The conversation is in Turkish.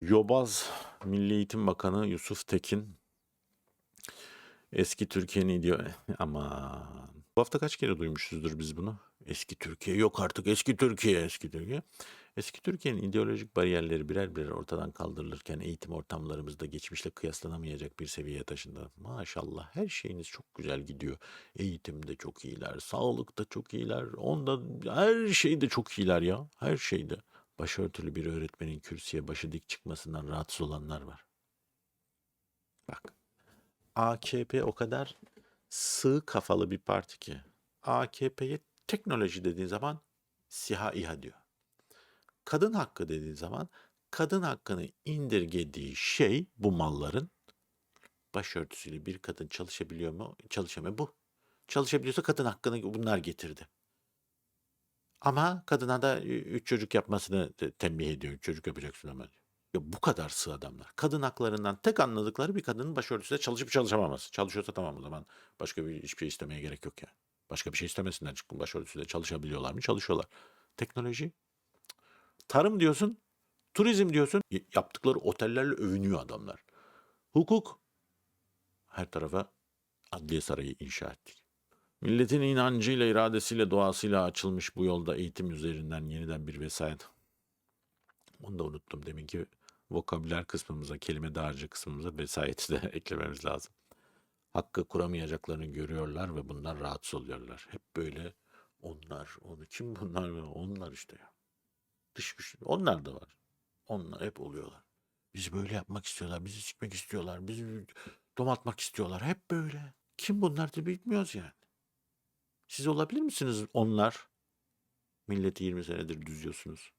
Yobaz Milli Eğitim Bakanı Yusuf Tekin eski Türkiye'nin diyor ama bu hafta kaç kere duymuşuzdur biz bunu? Eski Türkiye yok artık eski Türkiye eski Türkiye. Eski Türkiye'nin ideolojik bariyerleri birer birer ortadan kaldırılırken eğitim ortamlarımızda geçmişle kıyaslanamayacak bir seviyeye taşındı. Maşallah her şeyiniz çok güzel gidiyor. Eğitimde çok iyiler, sağlıkta çok iyiler, onda her şeyde çok iyiler ya. Her şeyde. Başörtülü bir öğretmenin kürsüye başı dik çıkmasından rahatsız olanlar var. Bak. AKP o kadar sığ kafalı bir parti ki. AKP'ye teknoloji dediğin zaman SİHA İHA diyor. Kadın hakkı dediğin zaman kadın hakkını indirgediği şey bu malların başörtüsüyle bir kadın çalışabiliyor mu? Çalışamıyor. Bu. Çalışabiliyorsa kadın hakkını bunlar getirdi. Ama kadına da ü- üç çocuk yapmasını te- tembih ediyor. Üç çocuk yapacaksın ama. Ya bu kadar sığ adamlar. Kadın haklarından tek anladıkları bir kadının başörtüsüyle çalışıp çalışamaması. Çalışıyorsa tamam o zaman başka bir hiçbir şey istemeye gerek yok yani. Başka bir şey istemesinler çıkın başörtüsüyle çalışabiliyorlar mı? Çalışıyorlar. Teknoloji. Tarım diyorsun, turizm diyorsun. Yaptıkları otellerle övünüyor adamlar. Hukuk. Her tarafa adliye sarayı inşa ettik. Milletin inancıyla, iradesiyle, doğasıyla açılmış bu yolda eğitim üzerinden yeniden bir vesayet. Onu da unuttum demin ki vokabüler kısmımıza, kelime dağarcığı kısmımıza vesayeti de eklememiz lazım. Hakkı kuramayacaklarını görüyorlar ve bundan rahatsız oluyorlar. Hep böyle onlar, onu kim bunlar? Onlar işte ya. Dış güç. Onlar da var. Onlar hep oluyorlar. Bizi böyle yapmak istiyorlar, bizi sikmek istiyorlar, bizi domatmak istiyorlar. Hep böyle. Kim bunlar da bilmiyoruz yani. Siz olabilir misiniz onlar? Milleti 20 senedir düzüyorsunuz.